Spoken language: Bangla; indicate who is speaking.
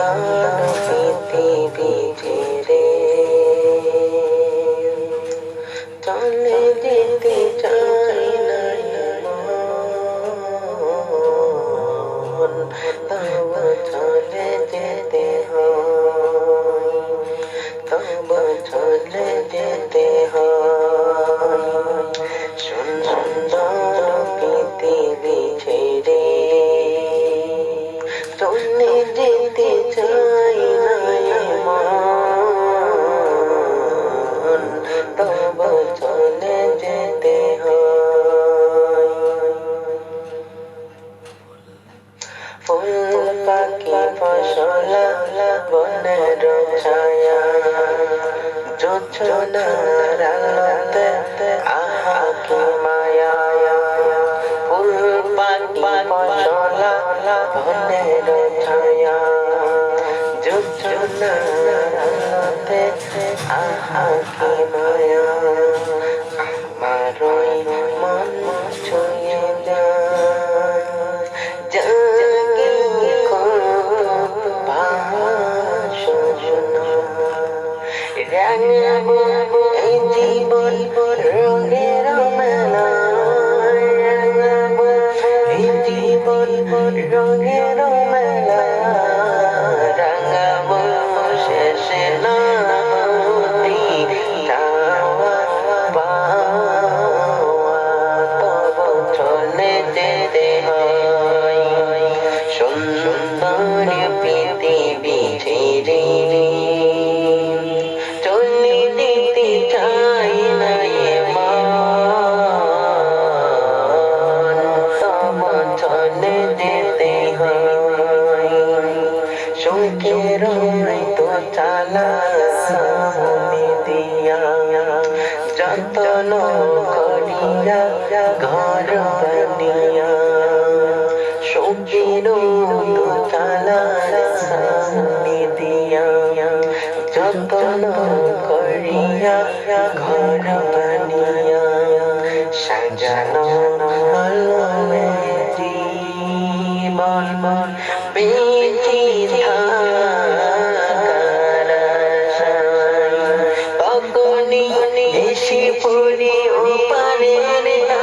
Speaker 1: সুন্দর পৃথিবী ছেড়ে চলে ফুল পাখি ফসল বনের ছায়া যোজনার আলোতে আহা কি মায়া ফুল পাখি ফসল বনের ছায়া যোজনার আলোতে আহা কি মায়া রাঙাবো এই জীবন মেলা রাঙাবো এই জীবন মেলা রাঙাবো শেষে না চলে যেতে হয়। সুন্দর যেতে হয় সুখের তো চালা দিয়া যতন করিয়া ঘর বানিয়া সুখের তো চালা দিয়া যতন করিয়া ঘর বানিয়া সাজানো হলো দেশে পরে ও পারে না